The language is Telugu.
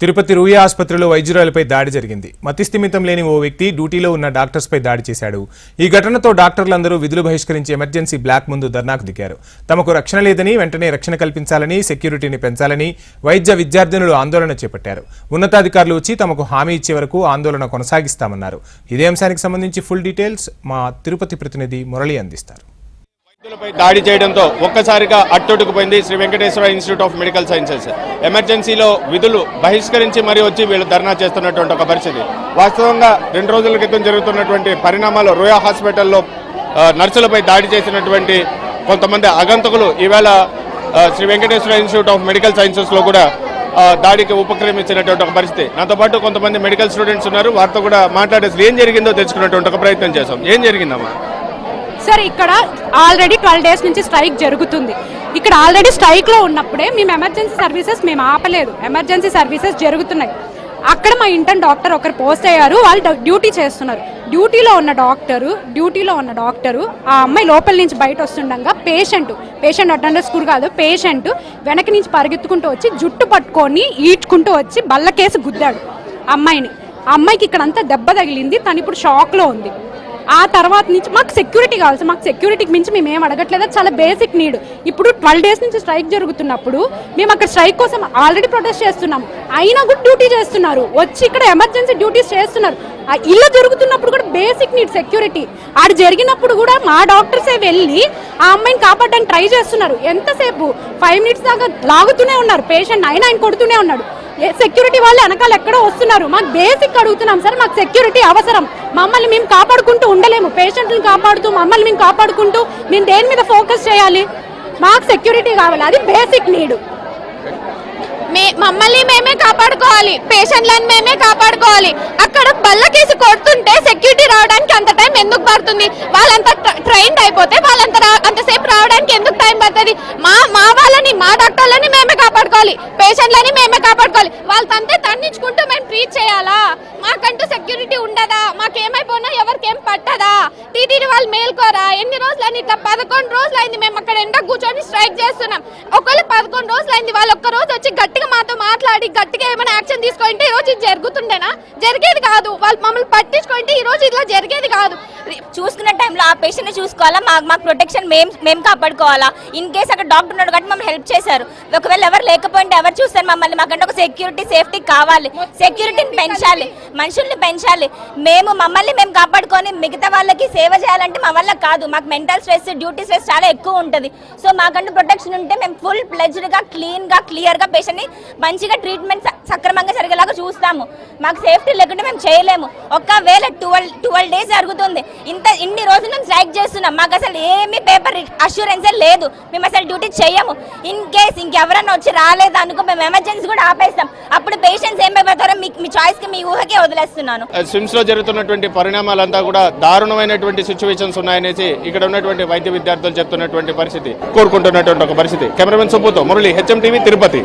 తిరుపతి రూయ ఆసుపత్రిలో వైద్యురాలపై దాడి జరిగింది. మతిస్థిమితం లేని ఓ వ్యక్తి డ్యూటీలో ఉన్న డాక్టర్స్పై దాడి చేశాడు. ఈ ఘటనతో డాక్టర్లందరూ విధులు బహిష్కరించి ఎమర్జెన్సీ బ్లాక్ ముందు ధర్నాకు దిగారు. తమకు రక్షణ లేదని వెంటనే రక్షణ కల్పించాలని సెక్యూరిటీని పెంచాలని వైద్య విద్యార్థినులు ఆందోళన చేపట్టారు. ఉన్నతాధికారులు వచ్చి తమకు హామీ ఇచ్చే వరకు ఆందోళన కొనసాగిస్తామన్నారు. ఇదే అంశానికి సంబంధించి ఫుల్ డీటెయిల్స్ మా తిరుపతి ప్రతినిధి మురళి అందిస్తారు. దాడి చేయడంతో ఒక్కసారిగా అట్టొట్టుకుపోయింది Sri Venkateswara institute of medical sciences. ఎమర్జెన్సీలో విధులు బహిష్కరించి మరీ వచ్చి వీళ్ళు ధర్నా చేస్తున్నటువంటి ఒక పరిస్థితి. వాస్తవంగా రెండు రోజుల క్రితం జరుగుతున్నటువంటి పరిణామాలు రోయా హాస్పిటల్లో నర్సులపై దాడి చేసినటువంటి కొంతమంది అగంతకులు ఈవేళ Sri Venkateswara institute of medical సైన్సెస్లో కూడా దాడికి ఉపక్రమించినటువంటి ఒక పరిస్థితి. నాతో పాటు కొంతమంది మెడికల్ స్టూడెంట్స్ ఉన్నారు. వారితో కూడా మాట్లాడేసి ఏం జరిగిందో తెలుసుకున్నటువంటి ఒక ప్రయత్నం చేశాం. ఏం జరిగిందమ్మా? సార్ ఇక్కడ ఆల్రెడీ ట్వెల్వ్ డేస్ నుంచి స్ట్రైక్ జరుగుతుంది. ఇక్కడ ఆల్రెడీ స్ట్రైక్లో ఉన్నప్పుడే మేము ఎమర్జెన్సీ సర్వీసెస్ మేము ఆపలేదు. ఎమర్జెన్సీ సర్వీసెస్ జరుగుతున్నాయి. అక్కడ మా ఇంటర్న్ డాక్టర్ ఒకరు పోస్ట్ అయ్యారు. వాళ్ళు డ్యూటీ చేస్తున్నారు. డ్యూటీలో ఉన్న డాక్టరు డ్యూటీలో ఉన్న డాక్టరు ఆ అమ్మాయి లోపల నుంచి బయట వస్తుండగా పేషెంట్ పేషెంట్ అటెండర్ స్కూల్ కాదు పేషెంట్ వెనక నుంచి పరిగెత్తుకుంటూ వచ్చి జుట్టు పట్టుకొని ఈడ్చుకుంటూ వచ్చి బల్లకేసి గుద్దాడు అమ్మాయిని. అమ్మాయికి ఇక్కడ అంతా దెబ్బ తగిలింది. తను ఇప్పుడు షాక్లో ఉంది. ఆ తర్వాత నుంచి మాకు సెక్యూరిటీ కావాలి సార్. మాకు సెక్యూరిటీకి మించి మేము ఏం అడగట్లేదు చాలా బేసిక్ నీడ్ ఇప్పుడు ట్వెల్వ్ డేస్ నుంచి స్ట్రైక్ జరుగుతున్నప్పుడు మేము అక్కడ స్ట్రైక్ కోసం ఆల్రెడీ ప్రొటెస్ట్ చేస్తున్నాం అయినా కూడా డ్యూటీ చేస్తున్నారు. వచ్చి ఇక్కడ ఎమర్జెన్సీ డ్యూటీస్ చేస్తున్నారు. ఆ ఇల్లు జరుగుతున్నప్పుడు కూడా బేసిక్ నీడ్ సెక్యూరిటీ ఆడ జరిగినప్పుడు కూడా మా డాక్టర్సే వెళ్ళి ఆ అమ్మాయిని కాపాడడానికి ట్రై చేస్తున్నారు. ఎంతసేపు? ఫైవ్ మినిట్స్ దాకా లాగుతూనే ఉన్నారు. పేషెంట్ అయినా ఆయన కొడుతూనే ఉన్నాడు. సెక్యూరిటీ వాళ్ళు వెనకాల ఎక్కడో వస్తున్నారు. మాకు బేసిక్ అడుగుతున్నాం సార్. మాకు సెక్యూరిటీ అవసరం. మమ్మల్ని మేము కాపాడుకుంటూ ఉండలేము. పేషెంట్లను కాపాడుతూ మమ్మల్ని మేము కాపాడుకుంటూ మేము దేని మీద ఫోకస్ చేయాలి? మాకు సెక్యూరిటీ కావాలి. అది బేసిక్ నీడ్. మే మమ్మల్ని మేమే కాపాడుకోవాలి. పేషెంట్లను మేమే కాపాడుకోవాలి. అక్కడ బల్లకేసి కొడుతుంటే సెక్యూరిటీ రావడానికి అంత టైం ఎందుకు పడుతుంది? వాళ్ళంతా ట్రైన్డ్ అయిపోతే వాళ్ళంతా అంత ఎందుకు మా మా వాళ్ళని మా డాక్టర్లని మేమే కాపాడుకోవాలి. పేషెంట్లని మేమే కాపాడుకోవాలి. వాళ్ళ తంతే తన్నించుకుంటూ మేము ట్రీట్ చేయాలా? మాకంటూ సెక్యూరిటీ ఉండదా? మాకేమైపోయినా ఎవరికేం పట్టదా? టీటీడీ వాళ్ళు మేల్కోరా? ఎన్ని రోజులని ఇట్లా పదకొండు రోజులు అయింది మేము అక్కడ ఎండ కూర్చొని స్ట్రైక్ చేస్తున్నాం. ఒకళ్ళు పదకొండు రోజులు అయింది వాళ్ళు ఒక్క రోజు వచ్చి గట్టిగా మాతో మాట్లాడి గట్టిగా ఏమైనా యాక్షన్ తీసుకుంటే ఈ రోజు ఇది జరుగుతుండేనా? జరిగేది కాదు. వాళ్ళు మమ్మల్ని పట్టించుకుంటే ఈ రోజు ఇట్లా జరిగేది కాదు. చూసుకున్న టైంలో ఆ పేషెంట్ని చూసుకోవాలా? మాకు మాకు ప్రొటెక్షన్ మేము మేము కాపాడుకోవాలా? ఇన్ కేస్ అక్కడ డాక్టర్ ఉన్నాడు కాబట్టి మమ్మల్ని హెల్ప్ చేశారు. ఒకవేళ ఎవరు లేకపోయింటే ఎవరు చూస్తారు మమ్మల్ని? మాకంటే ఒక సెక్యూరిటీ సేఫ్టీ కావాలి. సెక్యూరిటీని పెంచాలి. మనుషుల్ని పెంచాలి. మేము మమ్మల్ని మేము చేసుకొని మిగతా వాళ్ళకి సేవ చేయాలంటే మా వల్ల కాదు. మాకు మెంటల్ స్ట్రెస్ డ్యూటీ స్ట్రెస్ చాలా ఎక్కువ ఉంటుంది. సో మాకంటూ ప్రొటెక్షన్ ఉంటే మేము ఫుల్ ప్లెజ్డ్గా క్లీన్గా క్లియర్గా పేషెంట్ని మంచిగా ట్రీట్మెంట్ సక్రమంగా జరిగేలాగా చూస్తాము. మాకు సేఫ్టీ లేకుంటే మేము చేయలేము. ఒకవేళ ట్వెల్వ్ ట్వెల్వ్ డేస్ జరుగుతుంది. ఇంత ఇన్ని రోజులు మేము స్ట్రైక్ చేస్తున్నాం. మాకు అసలు ఏమీ పేపర్ అష్యూరెన్సే లేదు. మేము అసలు డ్యూటీ చేయము. ఇన్ కేస్ ఇంకెవరన్నా వచ్చి రాలేదు అనుకో మేము ఎమర్జెన్సీ కూడా ఆపేస్తాం. అప్పుడు పేషెంట్స్ ఏం భయపడతారో మీ మీ చాయిస్కి మీ ఊహకే వదిలేస్తున్నాను. స్విమ్స్లో జరుగుతున్నటువంటి పరిణామాలంతా కూడా దారుణమైనటువంటి సిచ్యువేషన్స్ ఉన్నాయనేసి ఇక్కడ ఉన్నటువంటి వైద్య విద్యార్థులు చెప్తున్నటువంటి పరిస్థితి కోరుకుంటున్నటువంటి ఒక పరిస్థితి. కెమెరామెన్ సుబ్బుతో మురళి హెచ్ఎం టీవీ తిరుపతి.